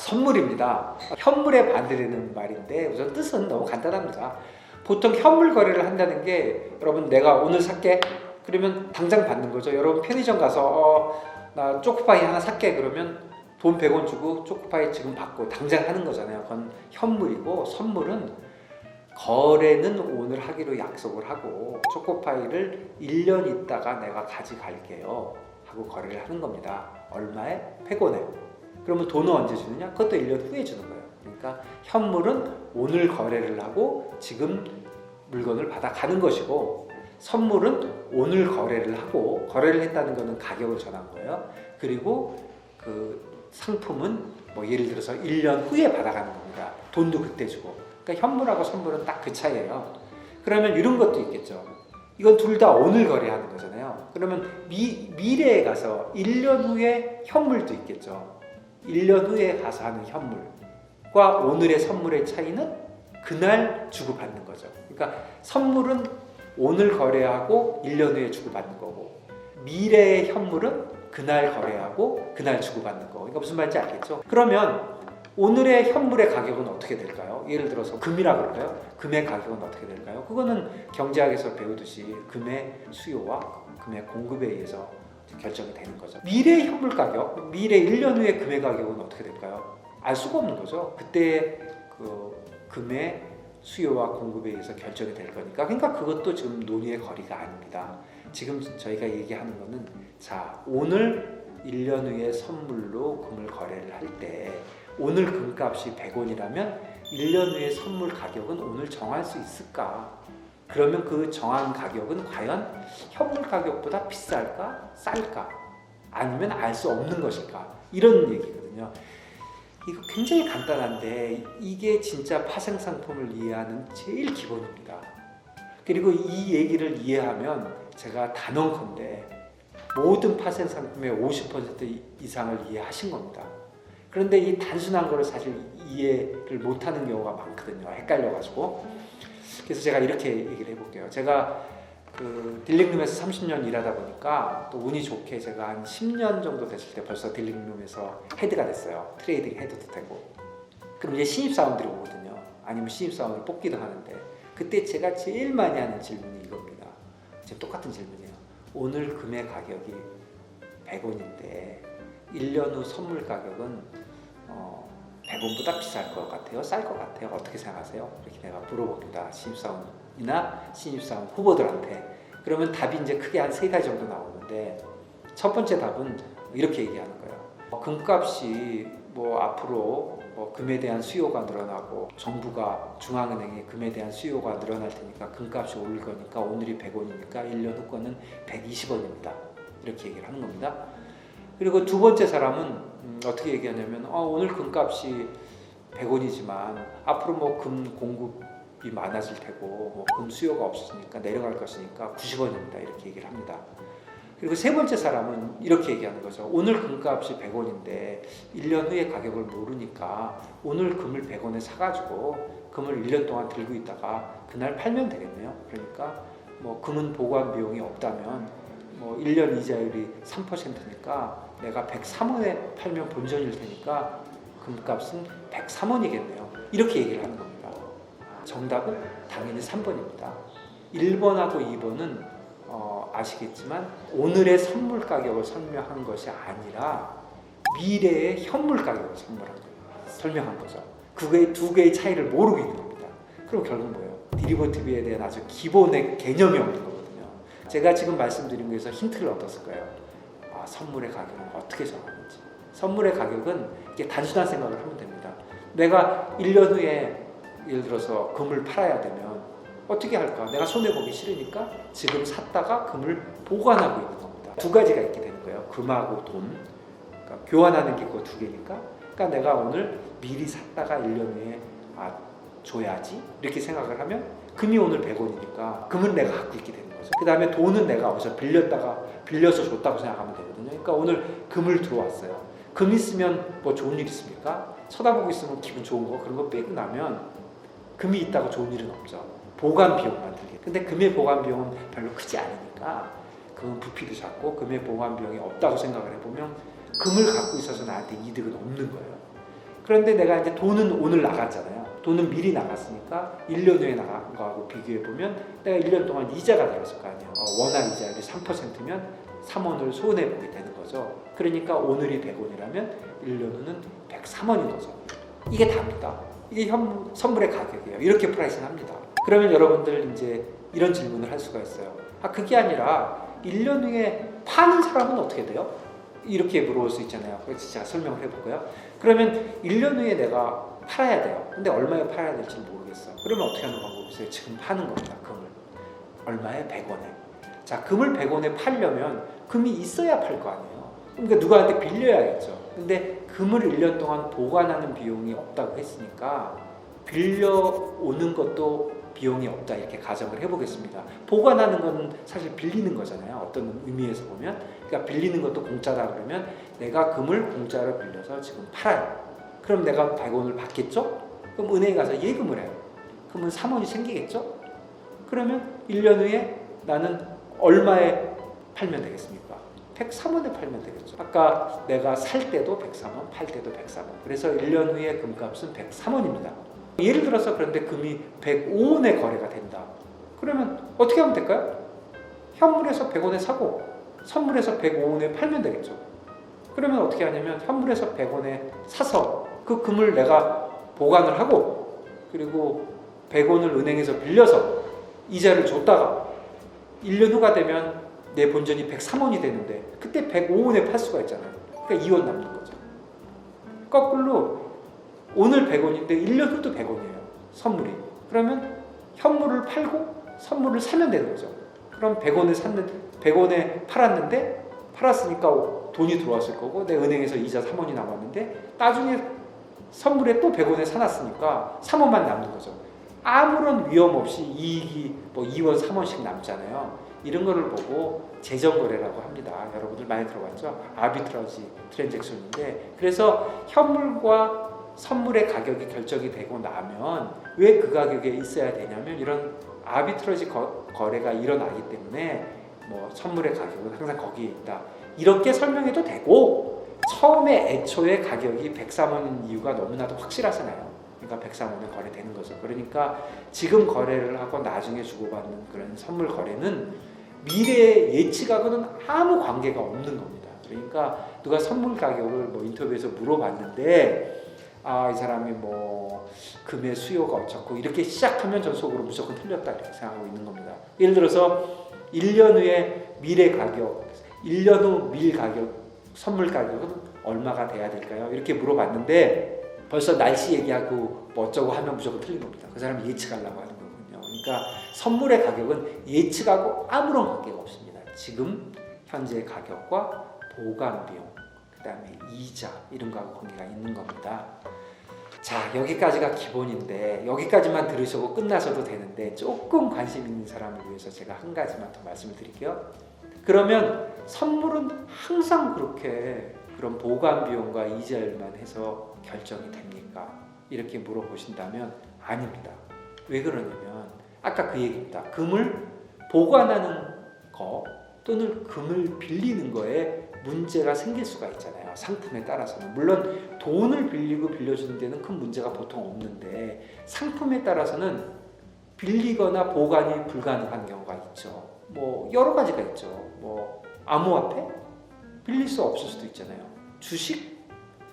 선물입니다. 현물의 반대되는 말인데 우선 뜻은 너무 간단합니다. 보통 현물 거래를 한다는 게 여러분 내가 오늘 살게 그러면 당장 받는 거죠. 여러분 편의점 가서 어, 나 초코파이 하나 살게 그러면 돈 100원 주고 초코파이 지금 받고 당장 하는 거잖아요. 그건 현물이고 선물은 거래는 오늘 하기로 약속을 하고 초코파이를 1년 있다가 내가 가져갈게요 하고 거래를 하는 겁니다. 얼마에? 100원에. 그러면 돈은 언제 주느냐? 그것도 1년 후에 주는 거예요. 그러니까 현물은 오늘 거래를 하고 지금 물건을 받아가는 것이고 선물은 오늘 거래를 하고 거래를 했다는 것은 가격을 전한 거예요. 그리고 그 상품은 뭐 예를 들어서 1년 후에 받아가는 겁니다. 돈도 그때 주고. 그러니까 현물하고 선물은 딱 그 차이예요. 그러면 이런 것도 있겠죠. 이건 둘 다 오늘 거래하는 거잖아요. 그러면 미, 미래에 가서 1년 후에 현물도 있겠죠. 1년 후에 가서 하는 현물과 오늘의 선물의 차이는 그날 주고받는 거죠. 그러니까 선물은 오늘 거래하고 1년 후에 주고받는 거고 미래의 현물은 그날 거래하고 그날 주고받는 거. 그러니까 무슨 말인지 알겠죠? 그러면 오늘의 현물의 가격은 어떻게 될까요? 예를 들어서 금이라 그럴까요? 금의 가격은 어떻게 될까요? 그거는 경제학에서 배우듯이 금의 수요와 금의 공급에 의해서 결정이 되는 거죠. 미래 현물 가격, 미래 1년 후의 금의 가격은 어떻게 될까요? 알 수가 없는 거죠. 그때 그 금의 수요와 공급에 의해서 결정이 될 거니까. 그러니까 그것도 지금 논의의 거리가 아닙니다. 지금 저희가 얘기하는 거는 자, 오늘 1년 후에 선물로 금을 거래를 할 때 오늘 금값이 100원이라면 1년 후에 선물 가격은 오늘 정할 수 있을까? 그러면 그 정한 가격은 과연 현물 가격보다 비쌀까? 쌀까? 아니면 알 수 없는 것일까? 이런 얘기거든요. 이거 굉장히 간단한데 이게 진짜 파생 상품을 이해하는 제일 기본입니다. 그리고 이 얘기를 이해하면 제가 단언컨대 모든 파생 상품의 50% 이상을 이해하신 겁니다. 그런데 이 단순한 거를 사실 이해를 못하는 경우가 많거든요. 헷갈려가지고. 그래서 제가 이렇게 얘기를 해볼게요. 제가 그 딜링룸에서 30년 일하다 보니까 또 운이 좋게 제가 한 10년 정도 됐을 때 벌써 딜링룸에서 헤드가 됐어요. 트레이딩 헤드도 되고. 그럼 이제 신입사원들이 오거든요. 아니면 신입사원을 뽑기도 하는데 그때 제가 제일 많이 하는 질문이 이겁니다. 지금 똑같은 질문이에요. 오늘 금의 가격이 100원인데 1년 후 선물 가격은 어, 100원보다 비쌀 것 같아요? 쌀 것 같아요? 어떻게 생각하세요? 이렇게 내가 물어봅니다. 신입사원이나 신입사원 후보들한테. 그러면 답이 이제 크게 한 세 가지 정도 나오는데 첫 번째 답은 이렇게 얘기하는 거예요. 어, 금값이 뭐 앞으로 뭐 금에 대한 수요가 늘어나고 정부가 중앙은행이 금에 대한 수요가 늘어날 테니까 금값이 오를 거니까 오늘이 100원이니까 1년 후 거는 120원입니다. 이렇게 얘기를 하는 겁니다. 그리고 두 번째 사람은 음, 어떻게 얘기하냐면 어, 오늘 금값이 100원이지만 앞으로 뭐 금 공급이 많아질 테고 뭐 금 수요가 없으니까 내려갈 것이니까 90원입니다. 이렇게 얘기를 합니다. 그리고 세 번째 사람은 이렇게 얘기하는 거죠. 오늘 금값이 100원인데 1년 후에 가격을 모르니까 오늘 금을 100원에 사가지고 금을 1년 동안 들고 있다가 그날 팔면 되겠네요. 그러니까 뭐 금은 보관 비용이 없다면 뭐 1년 이자율이 3%니까 내가 103원에 팔면 본전일 테니까 금값은 103원이겠네요. 이렇게 얘기를 하는 겁니다. 정답은 당연히 3번입니다. 1번하고 2번은 어, 아시겠지만 오늘의 선물 가격을 설명한 것이 아니라 미래의 현물 가격을 선물한 거예요. 설명한 거죠. 그게 두 개의 차이를 모르고 있는 겁니다. 그럼 결국 뭐예요? 디리버티브에 대한 아주 기본의 개념이 없는 거거든요. 제가 지금 말씀드린 거에서 힌트를 얻었을 거예요. 아, 선물의 가격은 어떻게 정하는지. 선물의 가격은 이게 단순한 생각을 하면 됩니다. 내가 1년 후에 예를 들어서 금을 팔아야 되면 어떻게 할까? 내가 손해 보기 싫으니까 지금 샀다가 금을 보관하고 있는 겁니다. 두 가지가 있게 되는 거예요. 금하고 돈. 그러니까 교환하는 게 그 두 개니까. 그러니까 내가 오늘 미리 샀다가 1년 후에 아 줘야지 이렇게 생각을 하면 금이 오늘 100원이니까 금은 내가 갖고 있게 되는. 그 다음에 돈은 내가 어디서 빌렸다가 빌려서 줬다고 생각하면 되거든요. 그러니까 오늘 금을 들어왔어요. 금 있으면 뭐 좋은 일 있습니까? 쳐다보고 있으면 기분 좋은 거 그런 거 빼고 나면 금이 있다고 좋은 일은 없죠. 보관 비용만 들게. 근데 금의 보관 비용은 별로 크지 않으니까 금은 부피도 작고 금의 보관 비용이 없다고 생각을 해보면 금을 갖고 있어서 나한테 이득은 없는 거예요. 그런데 내가 이제 돈은 오늘 나갔잖아요. 돈은 미리 나갔으니까 1년 후에 나간 거하고 비교해 보면 내가 1년 동안 이자가 들었을 거 아니에요. 어, 원화 이자율이 3%면 3원을 손해 보게 되는 거죠. 그러니까 오늘이 100원이라면 1년 후는 103원인 거죠. 이게 답니다. 이게 현, 선물의 가격이에요. 이렇게 프라이싱 합니다. 그러면 여러분들 이제 이런 질문을 할 수가 있어요. 아, 그게 아니라 1년 후에 파는 사람은 어떻게 돼요? 이렇게 물어볼 수 있잖아요. 그래서 제가 설명을 해볼까요? 그러면 1년 후에 내가 팔아야 돼요. 근데 얼마에 팔아야 될지 모르겠어. 그러면 어떻게 하는 방법이 있어요? 지금 파는 겁니다. 금을. 얼마에? 100원에. 자, 금을 100원에 팔려면 금이 있어야 팔 거 아니에요. 그러니까 누구한테 빌려야겠죠. 근데 금을 1년 동안 보관하는 비용이 없다고 했으니까 빌려오는 것도 비용이 없다 이렇게 가정을 해보겠습니다. 보관하는 건 사실 빌리는 거잖아요. 어떤 의미에서 보면 그러니까 빌리는 것도 공짜다 그러면 내가 금을 공짜로 빌려서 지금 팔아요. 그럼 내가 100원을 받겠죠? 그럼 은행에 가서 예금을 해요. 그러면 3원이 생기겠죠? 그러면 1년 후에 나는 얼마에 팔면 되겠습니까? 103원에 팔면 되겠죠. 아까 내가 살 때도 103원, 팔 때도 103원. 그래서 1년 후에 금값은 103원입니다. 예를 들어서 그런데 금이 105원에 거래가 된다. 그러면 어떻게 하면 될까요? 현물에서 100원에 사고 선물에서 105원에 팔면 되겠죠. 그러면 어떻게 하냐면 현물에서 100원에 사서 그 금을 내가 보관을 하고 그리고 100원을 은행에서 빌려서 이자를 줬다가 1년 후가 되면 내 본전이 103원이 되는데 그때 105원에 팔 수가 있잖아요. 그러니까 2원 남는 거죠. 거꾸로 오늘 100원인데 1년 후도 100원이에요. 선물이. 그러면 현물을 팔고 선물을 사면 되는 거죠. 그럼 100원에 샀는 100원에 팔았는데 팔았으니까 돈이 들어왔을 거고 내 은행에서 이자 3원이 남았는데 나중에 선물에 또 100원에 사놨으니까 3원만 남는 거죠. 아무런 위험 없이 이익이 뭐 2원, 3원씩 남잖아요. 이런 거를 보고 재정 거래라고 합니다. 여러분들 많이 들어봤죠? 아비트러지 트랜잭션인데 그래서 현물과 선물의 가격이 결정이 되고 나면 왜 그 가격에 있어야 되냐면 이런 아비트러지 거, 거래가 일어나기 때문에 뭐 선물의 가격은 항상 거기에 있다. 이렇게 설명해도 되고 처음에 애초에 가격이 103원인 이유가 너무나도 확실하잖아요. 그러니까 103원에 거래되는 거죠. 그러니까 지금 거래를 하고 나중에 주고받는 그런 선물 거래는 미래의 예측하고는 아무 관계가 없는 겁니다. 그러니까 누가 선물 가격을 뭐 인터뷰에서 물어봤는데 아 이 사람이 뭐 금의 수요가 어쩌고 이렇게 시작하면 전 속으로 무조건 틀렸다 이렇게 생각하고 있는 겁니다. 예를 들어서 1년 후에 미래 가격, 1년 후 밀 가격, 선물 가격은 얼마가 돼야 될까요? 이렇게 물어봤는데 벌써 날씨 얘기하고 뭐 어쩌고 하면 무조건 틀린 겁니다. 그 사람이 예측하려고 하는 거거든요. 그러니까 선물의 가격은 예측하고 아무런 관계가 없습니다. 지금 현재 가격과 보관 비용, 그 다음에 이자 이런 거하고 관계가 있는 겁니다. 자 여기까지가 기본인데 여기까지만 들으셔도 끝나셔도 되는데 조금 관심 있는 사람을 위해서 제가 한 가지만 더 말씀을 드릴게요. 그러면 선물은 항상 그렇게 그런 보관 비용과 이자율만 해서 결정이 됩니까? 이렇게 물어보신다면 아닙니다. 왜 그러냐면 아까 그 얘기입니다. 금을 보관하는 거 또는 금을 빌리는 거에 문제가 생길 수가 있잖아요. 상품에 따라서는 물론 돈을 빌리고 빌려주는 데는 큰 문제가 보통 없는데 상품에 따라서는 빌리거나 보관이 불가능한 경우가 있죠. 뭐 여러 가지가 있죠. 뭐 암호화폐 빌릴 수 없을 수도 있잖아요. 주식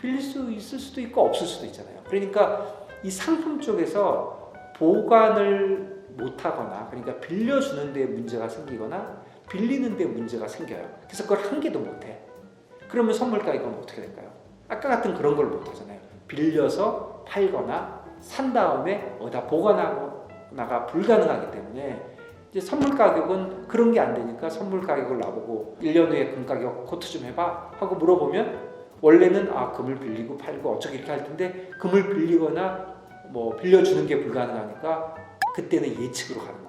빌릴 수 있을 수도 있고 없을 수도 있잖아요. 그러니까 이 상품 쪽에서 보관을 못하거나 그러니까 빌려주는 데 문제가 생기거나 빌리는 데 문제가 생겨요. 그래서 그걸 한 개도 못해. 그러면 선물 가격은 어떻게 될까요? 아까 같은 그런 걸 못하잖아요. 빌려서 팔거나 산 다음에 어디다 보관하거나가 불가능하기 때문에 이제 선물 가격은 그런 게 안 되니까 선물 가격을 나보고 1년 후에 금 가격 코트 좀 해봐 하고 물어보면 원래는 아 금을 빌리고 팔고 어쩌게 이렇게 할 텐데 금을 빌리거나 뭐 빌려주는 게 불가능하니까 그때는 예측으로 가는.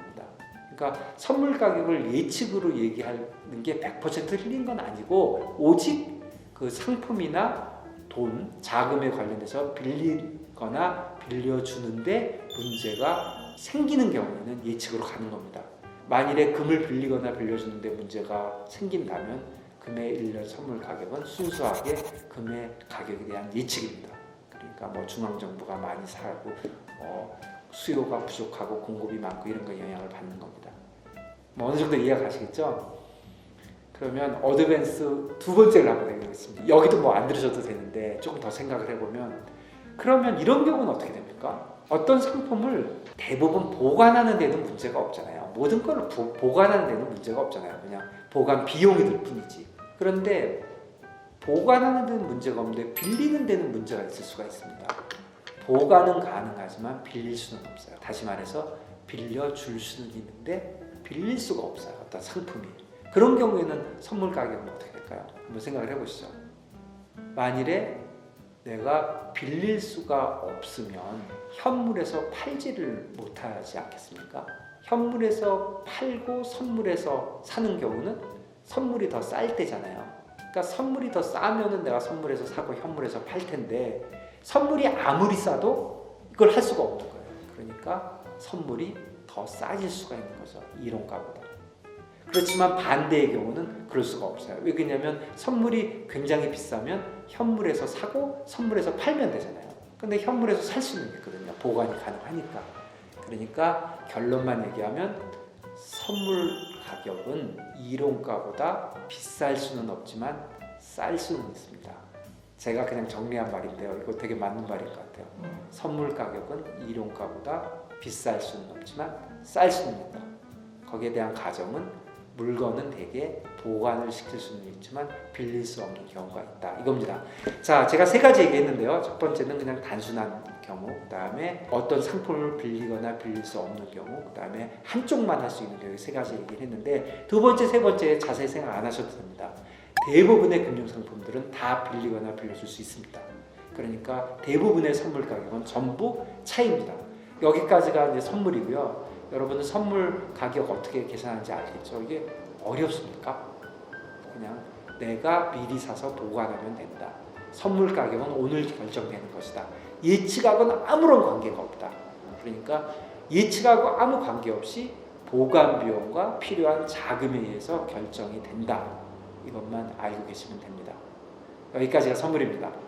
그러니까 선물 가격을 예측으로 얘기하는 게 100% 틀린 건 아니고 오직 그 상품이나 돈, 자금에 관련돼서 빌리거나 빌려주는데 문제가 생기는 경우에는 예측으로 가는 겁니다. 만일에 금을 빌리거나 빌려주는데 문제가 생긴다면 금의 1년 선물 가격은 순수하게 금의 가격에 대한 예측입니다. 그러니까? 뭐 중앙 정부가 많이 사고 어, 수요가 부족하고 공급이 많고 이런 거 영향을 받는 겁니다. 뭐 어느 정도 이해가 가시겠죠? 그러면 어드밴스 두 번째를 한번 해보겠습니다. 여기도 뭐 안 들으셔도 되는데 조금 더 생각을 해보면 그러면 이런 경우는 어떻게 됩니까? 어떤 상품을 대부분 보관하는 데는 문제가 없잖아요. 모든 걸 부- 보관하는 데는 문제가 없잖아요. 그냥 보관 비용이 들 뿐이지. 그런데 보관하는 데는 문제가 없는데 빌리는 데는 문제가 있을 수가 있습니다. 보관은 가능하지만 빌릴 수는 없어요. 다시 말해서 빌려줄 수는 있는데 빌릴 수가 없어요. 어떤 상품이. 그런 경우에는 선물 가격은 어떻게 될까요? 한번 생각을 해보시죠. 만일에 내가 빌릴 수가 없으면 현물에서 팔지를 못하지 않겠습니까? 현물에서 팔고 선물에서 사는 경우는 선물이 더 쌀 때잖아요. 그러니까 선물이 더 싸면은 내가 선물에서 사고 현물에서 팔 텐데 선물이 아무리 싸도 이걸 할 수가 없는 거예요. 그러니까 선물이 더 싸질 수가 있는 거죠. 이론가보다. 그렇지만 반대의 경우는 그럴 수가 없어요. 왜 그러냐면 선물이 굉장히 비싸면 현물에서 사고 선물에서 팔면 되잖아요. 근데 현물에서 살 수는 있거든요. 보관이 가능하니까. 그러니까 결론만 얘기하면 선물 가격은 이론가보다 비쌀 수는 없지만 쌀 수는 있습니다. 제가 그냥 정리한 말인데요. 이거 되게 맞는 말인 것 같아요. 선물 가격은 이론가보다 비쌀 수는 없지만 쌀 수는 있다. 거기에 대한 가정은 물건은 대개 보관을 시킬 수는 있지만 빌릴 수 없는 경우가 있다. 이겁니다. 자, 제가 세 가지 얘기했는데요. 첫 번째는 그냥 단순한 경우, 그 다음에 어떤 상품을 빌리거나 빌릴 수 없는 경우, 그 다음에 한쪽만 할 수 있는 경우 세 가지 얘기를 했는데 두 번째, 세 번째 자세히 생각 안 하셔도 됩니다. 대부분의 금융 상품들은 다 빌리거나 빌려줄 수 있습니다. 그러니까 대부분의 선물 가격은 전부 차입니다. 여기까지가 이제 선물이고요. 여러분은 선물 가격 어떻게 계산하는지 알겠죠? 이게 어렵습니까? 그냥 내가 미리 사서 보관하면 된다. 선물 가격은 오늘 결정되는 것이다. 예측하고는 아무런 관계가 없다. 그러니까 예측하고 아무 관계 없이 보관 비용과 필요한 자금에 의해서 결정이 된다. 이것만 알고 계시면 됩니다. 여기까지가 선물입니다.